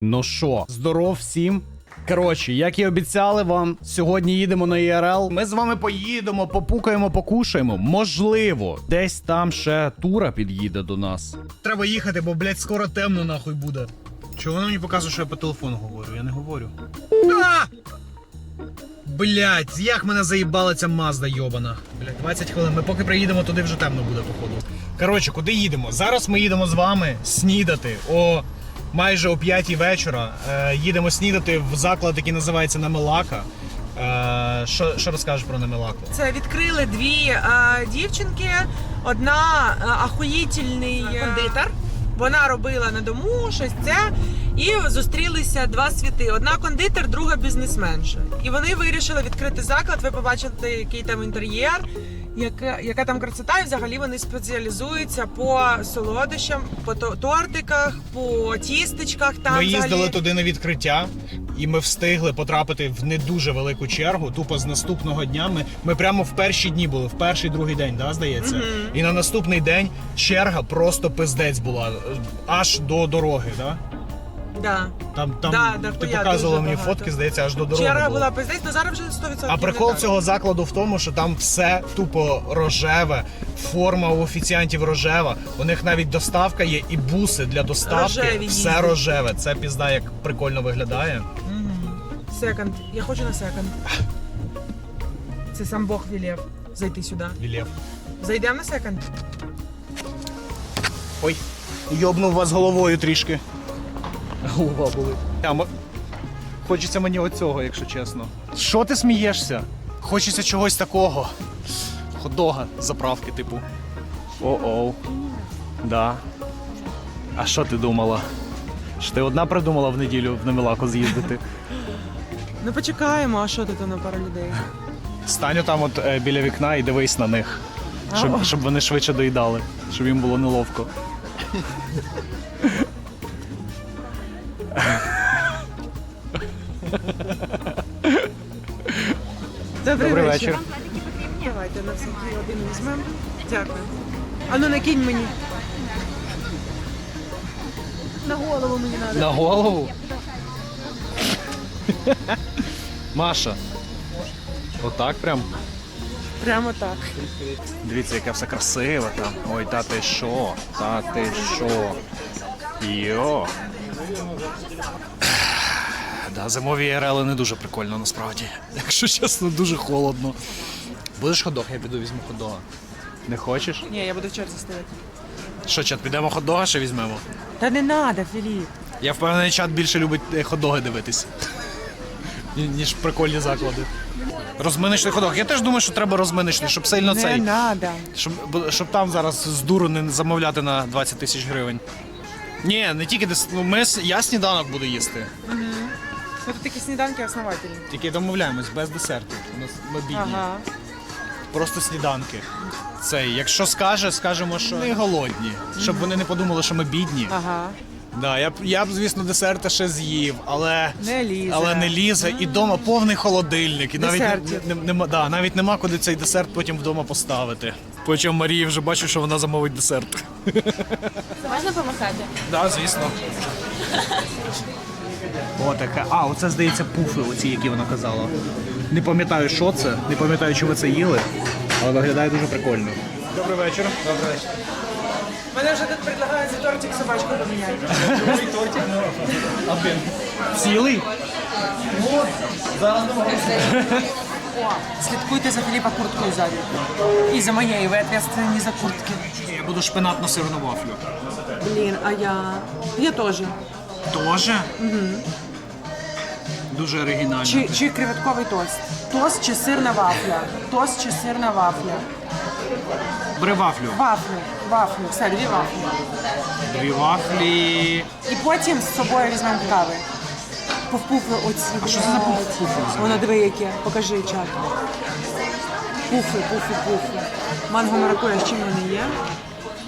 Ну що, здоров всім. Коротше, як і обіцяли вам, сьогодні їдемо на ІРЛ. Ми з вами поїдемо, попукаємо, покушаємо. Можливо, десь там ще тура під'їде до нас. Треба їхати, бо, блядь, скоро темно нахуй буде. Чого воно мені показує, що я по телефону говорю? Я не говорю. А! Блять, як мене заїбала ця Мазда йобана. Блять, 20 хвилин. Ми поки приїдемо, туди вже темно буде, походу. Коротше, куди їдемо? Зараз ми їдемо з вами снідати о майже о 5 вечора. Е, їдемо снідати в заклад, який називається Намелака. Е, що, що розкажеш про Намелаку? Це відкрили дві е, дівчинки. Одна е, ахуїтельний е, кондитер. Вона робила на дому щось це. І зустрілися два світи: одна кондитер, друга бізнесменша. І вони вирішили відкрити заклад. Ви побачите, який там інтер'єр, яка, яка там красота. І взагалі вони спеціалізуються по солодощам, по тортиках, по тістечках. Там ми їздили взагалі... туди на відкриття, і ми встигли потрапити в не дуже велику чергу. Тупо з наступного дня. Ми, ми прямо в перші дні були, в перший другий день, да, здається. Мгм. І на наступний день черга просто пиздець була аж до дороги. Да? Да. Там, там Да, да, ти хуя показувала дуже мені багато. фотки, здається, аж до дороги. Черга було. була пиздець, але зараз вже 100% А прикол не так. цього закладу в тому, що там все тупо рожеве, форма у офіціантів рожева. У них навіть доставка є і буси для доставки. Рожеві все їздять. рожеве. Це пізда як прикольно виглядає. Мгм. Секонд. Я хочу на секонд. Це сам Бог велів зайти сюди. Вілєв. Зайдемо на секонд. Ой, йобнув вас головою трішки. Голова болить. А, м- Хочеться мені оцього, якщо чесно. Що ти смієшся? Хочеться чогось такого. Ходога заправки, типу. О-оу. Да. А що ти думала? Що ти одна придумала в неділю в Немилаку з'їздити? Ну почекаємо, а що тут на пару людей? Стань там от е, біля вікна і дивись на них. Щоб, щоб вони швидше доїдали, щоб їм було неловко. вечір. Давайте на всякий один візьмемо. Дякую. А ну накинь мені. На голову мені треба. На голову? Маша. Отак прям. Прямо так. Дивіться, яке все красиве там. Ой, та ти що? Та ти що? Йо. Да, зимові РЛ не дуже прикольно насправді. Якщо чесно, дуже холодно. Будеш ходок, я піду візьму ходога. Не хочеш? Ні, я буду в черзі стояти. Що, чат, підемо ходога ще візьмемо? Та не треба, Філіп. Я впевнений, чат більше любить е, хот-доги дивитись. ні- Ніж прикольні заклади. Розминочний ходок. Я теж думаю, що треба розминочний, щоб сильно Не цей. треба. Щоб, бо- щоб там зараз з дуру не замовляти на 20 тисяч гривень. Ні, не тільки дес... ну, ми, с- я сніданок буду їсти. Ну тут такі сніданки основательні. Тільки домовляємось без десертів. У нас ми бідні. Ага. Просто сніданки. Цей, якщо скаже, скажемо, що ми голодні. Щоб вони не подумали, що ми бідні. Ага. Да, я б я б, звісно, десерти ще з'їв, але Не лізе. але не лізе. І вдома повний холодильник. І навіть Десертів. не, не, нема, да, навіть нема куди цей десерт потім вдома поставити. Потім Марії вже бачу, що вона замовить десерт. Можна помахати? Да, звісно. О, таке. А, оце здається пуфи, оці, які вона казала. Не пам'ятаю, що це, не пам'ятаю, чи ви це їли, але виглядає дуже прикольно. Добрий вечір. Добрий вечір. Мене вже тут предлагають за тортик собачку поміняти. тортик, ну, один. Цілий? О, слідкуйте за Філіпа курткою ззаді. І за моєю, ви відповідальні за куртки. Я буду шпинат на сирну вафлю. Блін, а я. Я теж. Тоже? Угу. Дуже оригінально. Чи, чи креветковий тост? Тост чи сирна вафля? Тост чи сирна вафля? Бери вафлю. Вафлю, вафлю, все, дві вафлі. Дві вафлі. І потім з собою візьмемо кави. Повпуфи оці. А що це за взагалі? Воно диви яке. Покажи чат. Пуфи, пуфи, пуфи. Манго маракуя, з чим вони є?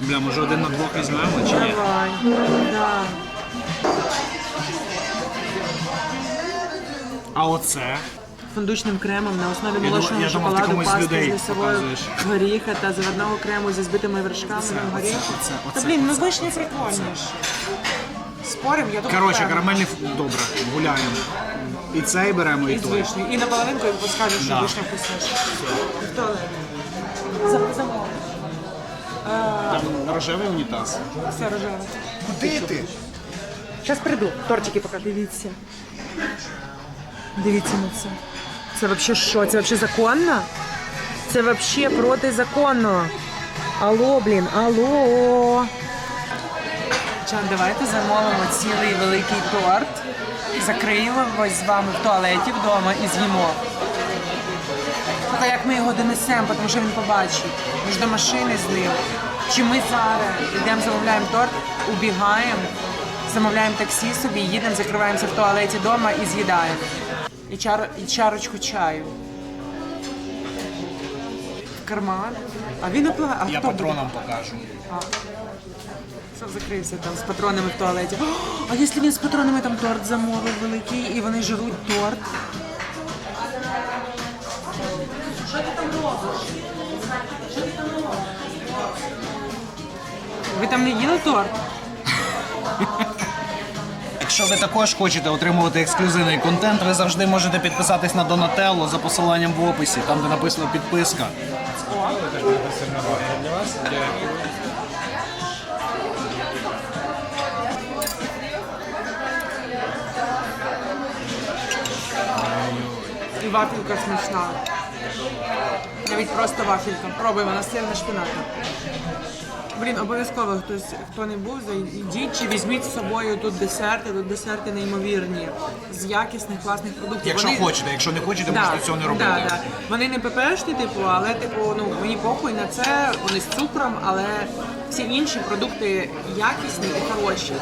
Бля, може один на двох візьмемо чи ні? Давай. Да. А оце? Фундучним кремом на основі думав- молочного я думав, ти шоколаду, комусь з пасти людей з лісової показуєш. горіха та заварного крему зі збитими вершками Оце, на горіху. оце, Та оце, блін, ну оце, вишня оце, прикольніше. Спорим, я думаю, Коротше, карамельний ф- добре, гуляємо. І цей беремо, і І з той. вишнею. І на половинку він скажеш, що Да. вишня вкусніша. Туалет. Зам- замовлю. Там рожевий унітаз. Все рожеве. Куди ти? Зараз прийду, тортики покажу. Дивіться. Дивіться на це. Це взагалі що? Це взагалі законно? Це взагалі протизаконно. Алло, блін, алло. Чан, давайте замовимо цілий великий торт. Закриємо ось з вами в туалеті вдома і з'їмо. Тільки як ми його донесемо, тому що він побачить. Ми ж до машини з ним. Чи ми зараз йдемо, замовляємо торт, убігаємо, замовляємо таксі собі, їдемо, закриваємося в туалеті вдома і з'їдаємо. І, чар... і чарочку чаю. В карман. А він оплачує. А Я хто буде? патронам покажу. Що закрився там з патронами в туалеті. О, а якщо він з патронами там торт замовив великий і вони жруть торт? Що ти там робиш? Що ти там робиш? Ви там не їли торт? Якщо ви також хочете отримувати ексклюзивний контент, ви завжди можете підписатись на Donatello за посиланням в описі, там де написано підписка. І вафелька смачна. Навіть просто вафелька. Пробуємо на сирна шпината. Блін, обов'язково хтось, хто не був, зайдіть чи візьміть з собою тут десерти. Тут десерти неймовірні, з якісних класних продуктів. Якщо Вони- хочете, якщо не хочете, можете цього не робити. Да, да. Вони не ППшні, типу, але типу, ну мені похуй на це, вони з цукром, але всі інші продукти якісні і хороші.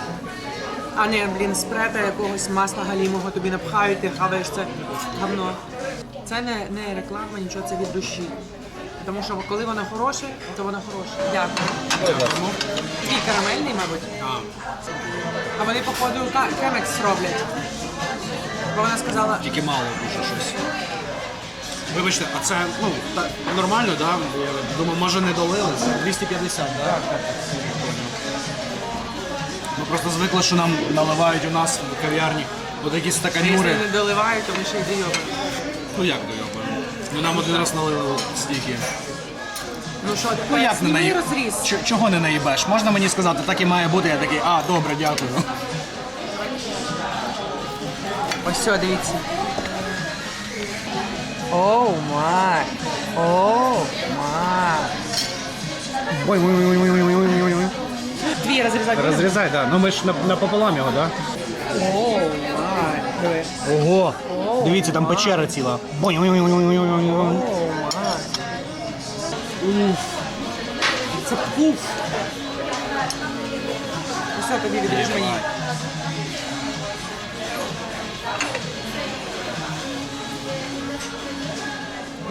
А не, блін, спрета якогось масла галімого тобі напхають, ти хаваєш це говно. Це не, не реклама, нічого, це від душі. Тому що коли воно хороше, то воно хороше. Дякую. Такий карамельний, мабуть. А вони, походу, кемекс роблять. Бо вона сказала, Тільки мало дуже щось. Вибачте, а це ну так нормально, да? Я думаю, може не долили. Це 250, да? Так, так, Ми просто звикли, що нам наливають у нас в кав'ярні отакі якщо стаканюри. не доливають, то ми ще й дойобаємо. Ну як дойобаємо? Ну нам один раз налили стільки. Ну що, Ну як не наї... розріз? Ч- Чого не наїбеш? Можна мені сказати, так і має бути. Я такий, а, добре, дякую. Ось все, дивіться. Оу май. Оу май. Ой, ой, ой, ой, ой, ой, ой, ой, ой. Твій розрізати. Розрізай, да. Ну ми ж напополам його, да? Оу май. Диви. Ого! Дивіться, там печера ціла. Це пуф. Все, тобі відріж мені.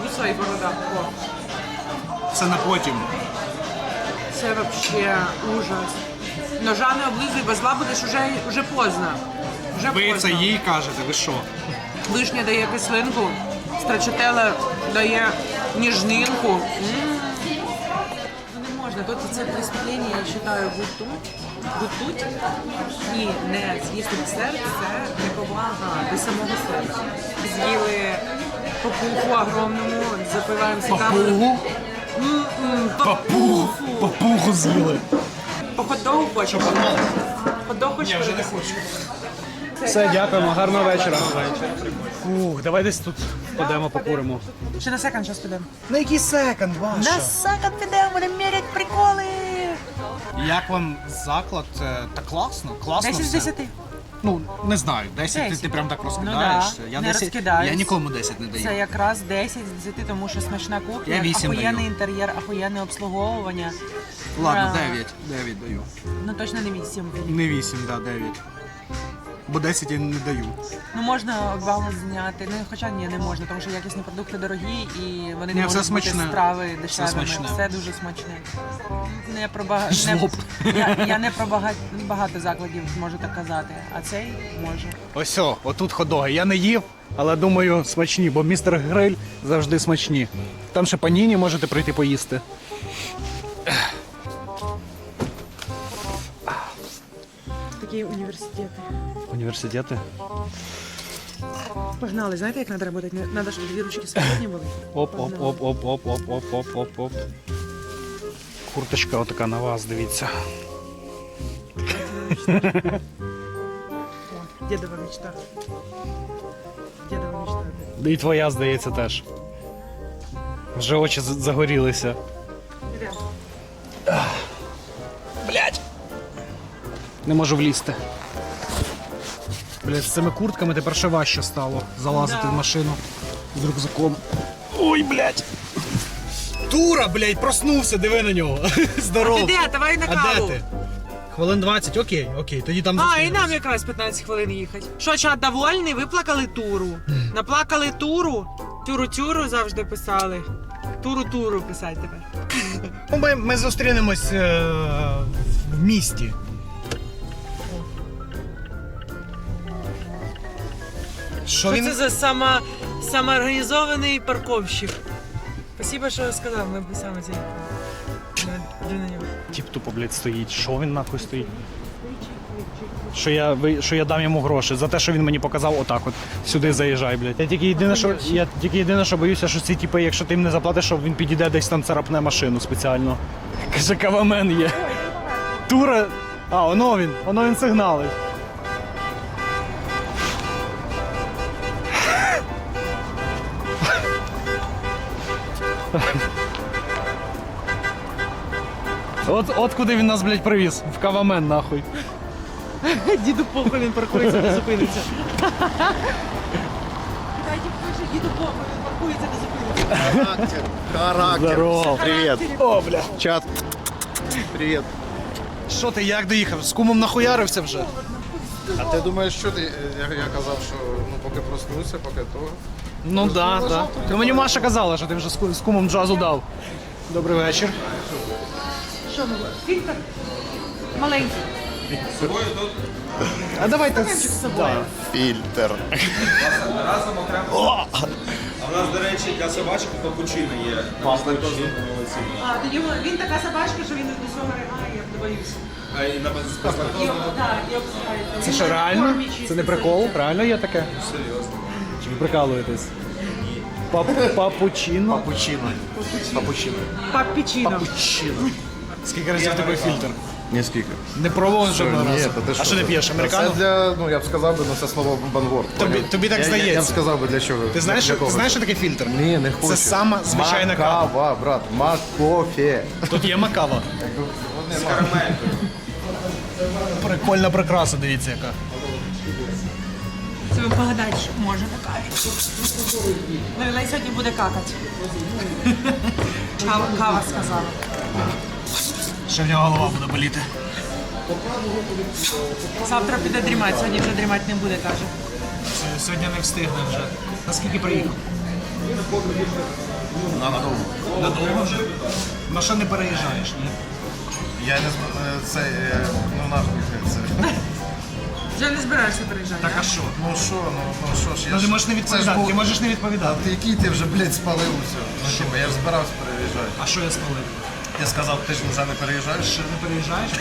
Висай борода. О. Це на потім. Це вообще ужас. Ножа не облизуй, бо зла будеш уже, уже поздно. Вже Ви поздно. це їй кажете, ви що? Вишня дає кислинку, страчателла дає ніжнинку. М. Ну не можна. Тут це преступлення, я вважаю, гутуть. Гутуть. Ні, не з'їсти десерт, це неповага до самого себе. З'їли попуху огромному, запиваємося кавою. Папугу! Папугу з'їли. По хот-догу хочеш? Хот-дог вже не перекусити? Все, дякуємо, гарного вечора. Фух, давай десь тут подемо, покуримо. Ще на секонд зараз підемо. На який секонд, Ваша? На секонд підемо, будемо міряти приколи. Як вам заклад? Е, Та класно, класно 10 з все. 10. Ну, не знаю, 10 ти, 10. ти прям так Ну розкидаєшся. да, я, не 10, розкидаюсь. я нікому 10 не даю. Це якраз 10 з 10, тому що смачна кухня, Я вісім ахуєнний даю. інтер'єр, ахуєнне обслуговування. Ладно, Ура. 9. 9 даю. Ну точно не 8. Не 8, да, 9. Бо 10 я не даю. Ну можна баланс зняти. Ну хоча ні, не можна, тому що якісні продукти дорогі і вони Ні, не все можуть бути смачне. страви Все дешевими. смачне. Все дуже смачне. Не про бага... Жлоб. не... Я, я не про бага... багато закладів можу так казати, а цей може. Ось, о, отут ходоги. Я не їв, але думаю, смачні, бо містер Гриль завжди смачні. Там ще паніні можете прийти поїсти. Такі університети? університети. Погнали, знаєте, як треба працювати? Треба, щоб дві ручки свободні були. Оп-оп-оп-оп-оп-оп-оп-оп-оп-оп. Курточка отака на вас, дивіться. Дідова мечта. Дідова мечта. І твоя, здається, теж. Вже очі загорілися. Блять! Не можу влізти. Блять, з цими куртками тепер ще важче стало залазити Да. в машину з рюкзаком. Ой, блять. Тура, блять, проснувся, диви на нього. Здорово. Ти де? Давай на А каву. де ти? Хвилин 20, окей, окей, тоді там А, і зустрінемось. нам якраз 15 хвилин їхати. Що, чат довольний? Виплакали туру. Наплакали туру. Тюру-тюру завжди писали. Туру-туру писати тепер. Ну, Ми, ми зустрінемось е, в місті. Що Що він? це за сама, самоорганізований парковщик? Спасибо, що сказав, ми б саме це. Іди на нього. Тіп тупо, блядь, стоїть. Що він нахуй стоїть? Що я, ви- що я дам йому гроші за те, що він мені показав отак от. Сюди заїжджай, блядь. Я тільки єдине, що я тільки єдине, що боюся, що ці типи, якщо ти їм не заплатиш, що він підійде десь там царапне машину спеціально. Каже, кавамен є. Тура. А, воно він, воно він сигналить. От, от куди він нас, блядь, привіз. В кавамен, нахуй. Діду похуй, він паркується, не зупиниться. Дайте пише, діду похуй, він паркується, не зупиниться. Характер. Характер. Здорово. Привет. О, бля. Чат. Привет. Що ти, як доїхав? З кумом нахуярився вже? А ти думаєш, що ти? Я, я казав, що ну поки проснувся, поки то. Ну да, да. Ну мені Маша казала, що ти вже з ку- з кумом джазу дав. Добрий вечір. Що ми? Фільтр? Маленький. А Ну, давайте. Да. Фільтр. А в нас, до речі, для собачки капучино є. Паста А, тоді він- він така собачка, що він до цього ригає, я боюся. А і на так, і обсирається. Це що, реально? Це не прикол? Реально є таке? Серйозно. Прикалуєтесь? Пап- Папучино? Папучино. Папучино. Папічино. Папучино. Скільки разів такий фільтр? Нескільки. Не пробував жодного Ні, разу. та ти А що ти п'єш? Це для, ну я б сказав би, ну це слово бангор. Тобі- тобі так Я- я- здається. б сказав би для чого. Ти знаєш, для кого знаєш, що таке фільтр? Ні, не хочу. Це сама звичайна кава. Макава, брат. Макофе. Тут є макава. Прикольна прикраса, дивіться яка. Погадайте, що може каві. Лейла сьогодні буде какати. Кава, кава сказала. Ще в нього голова буде боліти. Завтра піде дрімати, сьогодні вже дрімати не буде, каже. Сьогодні не встигне вже. Наскільки приїхав? На надовго. Надовго вже? На що не переїжджаєш? Ні? Я не знаю, це, е, ну нахуй це. Вже не збираєшся переїжджати. Так а що? Ну що, ну, ну що ж, я Ну ти ж- можеш не це ж відповідати, був- ти можеш не відповідати. Ти який ти вже, блядь, спалив усе? Ну типа, я ж збирався переїжджати. А що я спалив? Я сказав, ти ж вже не переїжджаєш? Ще не переїжджаєш?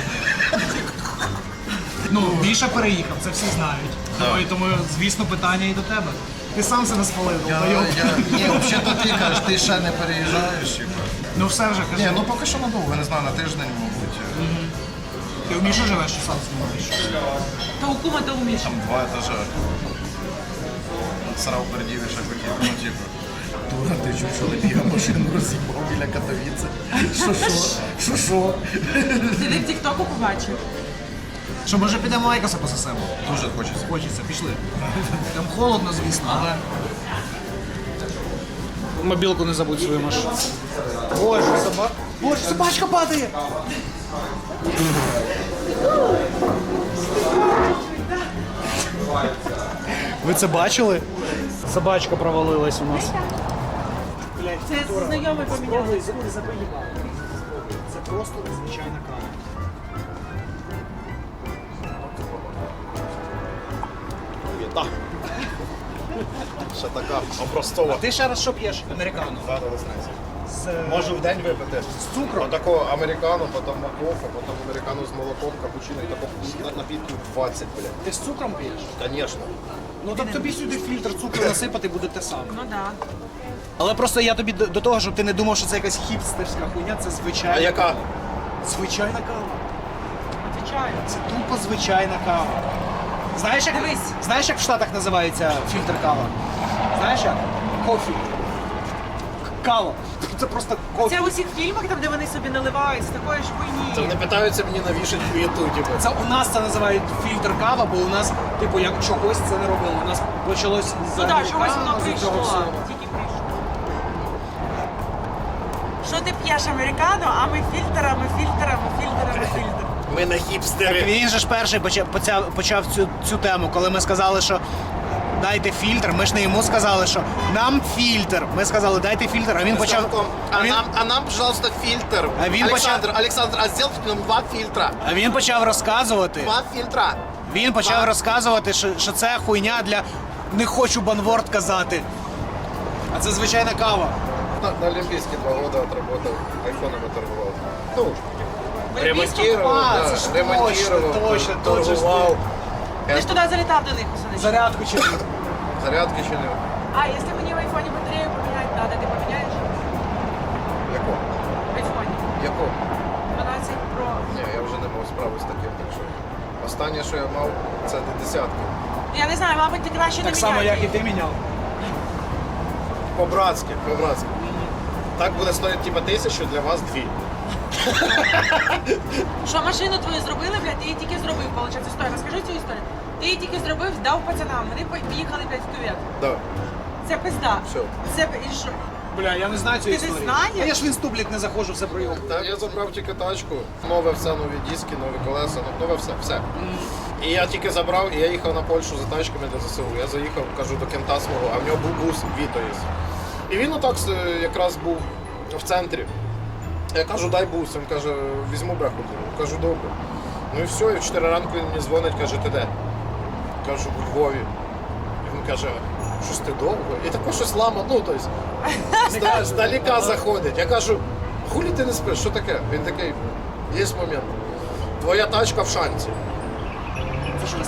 ну, Міша переїхав, це всі знають. Тому, тому, звісно, питання і до тебе. Ти сам себе спалив, Я, долбойоб. я, ні, взагалі то ти кажеш, ти ще не переїжджаєш. Типа. Ну все вже, кажи. Ні, ну поки що надовго, не знаю, на тиждень, мабуть. Ти в Міші живеш чи сам знімаєш? То у кума, то у Міші. Там два етажа. Срав переділи, ще хотів, ну типу. Дура, ти чув, що Лебіга машину роз'їбав біля Катовіці? Що, що? Що, що? Ти в Тіктоку побачив. Що, може підемо Айкоса пососемо? Дуже хочеться. Хочеться, пішли. Там холодно, звісно, але. Мобілку не забудь свою машину. Боже, собака. Боже, собачка падає. Ви це бачили? Собачка провалилась у нас. Це знайомий поміняли. Це просто звичайна кава. Ще така опростова. Ти ще раз що п'єш? Американо. Рада вас з Можу в день випити. з цукром. Отако американо, потім макофа, потім американо з молоком, капучино і тако на- напітку 20, блядь. Ти з цукром п'єш? Конечно. Ну так тобі сюди фільтр цукру насипати буде те саме. Ну да. Але просто я тобі до, до того, щоб ти не думав, що це якась хіпстерська хуйня, це А звичайна. яка? Звичайна кава. Отвечаю. Це тупо звичайна кава. Знаєш, як, Дивись. знаєш, як в Штатах називається фільтр кава? Знаєш як? Кофі. Кава. Це просто кофі. Це у всіх фільмах, там, де вони собі наливають з такої ж Це хуйні. вони питаються мені навішати хуєту, типу. Це у нас це називають фільтр кава, бо у нас, типу, як чогось це не робили. У нас почалось з Ну так, чогось американо, воно з цього прийшло. всього. Тільки прийшло. Що ти п'єш американо, а ми фільтр, а ми фільтр, а ми фільтр, а ми. Ми на хіпстери. Він же ж перший почав, почав, почав цю, цю тему, коли ми сказали, що дайте фільтр. Ми ж не йому сказали, що нам фільтр. Ми сказали, дайте фільтр, а він почав. А, А він, нам, а нам, пожалуйста, фільтр. А він Олександр, Олександр, а зробіть нам два фільтра. а він почав розказувати. Два фільтра. Він почав розказувати, що, що це хуйня для не хочу банворд казати. А це звичайна кава. На, на Олимпийске два года отработал, айфонами торговал. Ну, ремонтировал, да, ремонтировал, точно, точно, точно. торговал. Ти ж туди залітав до них Зарядку чи Зарядки ще не. А, якщо мені в айфоні батарею поміняти треба, ти поміняєш? Яко? В айфоні. Яко? 12 Pro. Ні, я вже не мав справи з таким, так що. Останнє, що я мав, це десятки. Я не знаю, мабуть, ти краще не так само, як і ти міняв. По-братськи, по-братськи. Так буде стоїти типа тисячу, для вас дві. Що машину твою зробили, блядь, ти її тільки зробив, виходить. Стой, розкажи цю історію. Ти її тільки зробив, здав пацанам, вони поїхали, блядь, в кювет. Да. Це пизда. Все. Це і що? Бля, я не знаю цієї Ти не історії. знаєш? А я ж в інстублік не заходжу, все прийом. Так, я забрав тільки тачку, нове все, нові диски, нові колеса, ну, нове все, все. І я тільки забрав, і я їхав на Польщу за тачками для ЗСУ. Я заїхав, кажу, до кента свого, а в нього був бус Віто є. І він отак е, якраз був в центрі. Я кажу, дай бус. Він каже, візьму бреху. Кажу, добре. Ну і все, і в 4 ранку він мені дзвонить, каже, ти де? Кажу, у Львові. І він каже, щось ти довго? І таке щось лама, ну тобто, здаліка заходить. Я кажу, хулі ти не спиш, що таке? Він такий, є момент. Твоя тачка в шанці. Це що?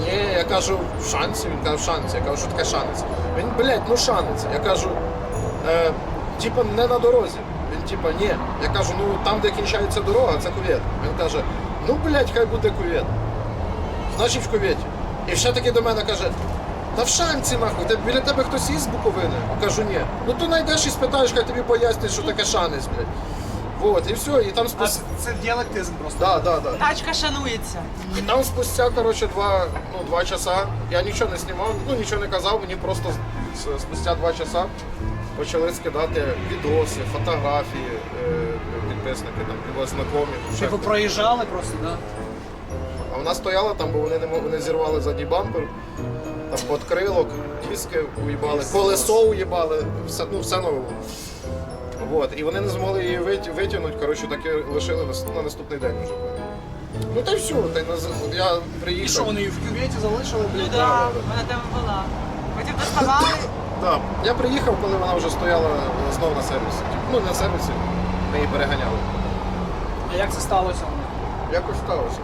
Ні, я кажу, в шанці, він каже, в шанці. Я кажу, що таке шанець? Він, блядь, ну шанець. Я кажу, е, типа не на дорозі. Він типа, ні. Я кажу, ну там, де кінчається дорога, це кувет. Він каже, ну блядь, хай буде кувет. Значить в куветі. І ще таки до мене каже, та в шанці нахуй, те- біля тебе хтось із Буковини? Кажу, ні. Ну то знайдеш і спитаєш, хай тобі пояснять, що таке шанець, блядь. Вот, і все, і там А спустя. це діалектизм просто. Да, да, да. Тачка шанується. І там спустя, коротше, два, ну, два часа, я нічого не знімав, ну нічого не казав, мені просто с- спустя два часа почали скидати відоси, фотографії, е, підписники, там, ще Типу проїжджали просто, да? А вона стояла там, бо вони не вони зірвали задній бампер, там подкрилок, диски уїбали, колесо уїбали, все, ну, все нове. було. Вот. І вони не змогли її вит- витягнути, коротше, так і лишили на, на наступний день вже. Ну та й все, та й наз- я приїхав. І що вони її в кюветі залишили, Ну блядь? да, вона там була. Потім доставали. Да. Я приїхав, коли вона вже стояла знову на сервісі. Ну, не на сервісі, ми її переганяли. А як це сталося? Якось сталося.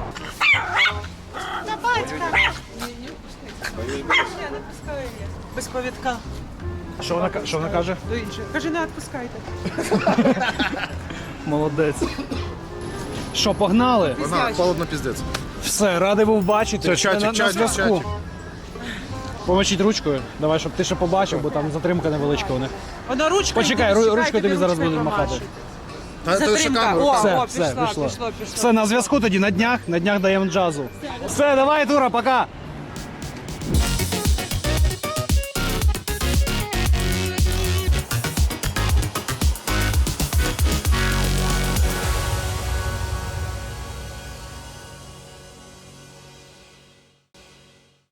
Я не пускаю. Без повідка. Що вона, що вона каже? До інших. Кажи, не відпускайте. Молодець. Що, погнали? Пиздячий. Холодно піздець. Все, радий був бачити. Це чатик, на, на зв'язку. чатик. Помочіть ручкою. Давай, щоб ти ще побачив, бо там затримка невеличка у них. Вона ручкою. Почекай, ру- ручкою тобі зараз будуть махати. Та ти що Затримка. камеру? О, Все, о, все, пішло. пішло, пішло. Все, на зв'язку тоді, на днях, на днях даємо джазу. Все, давай, Тура, пока.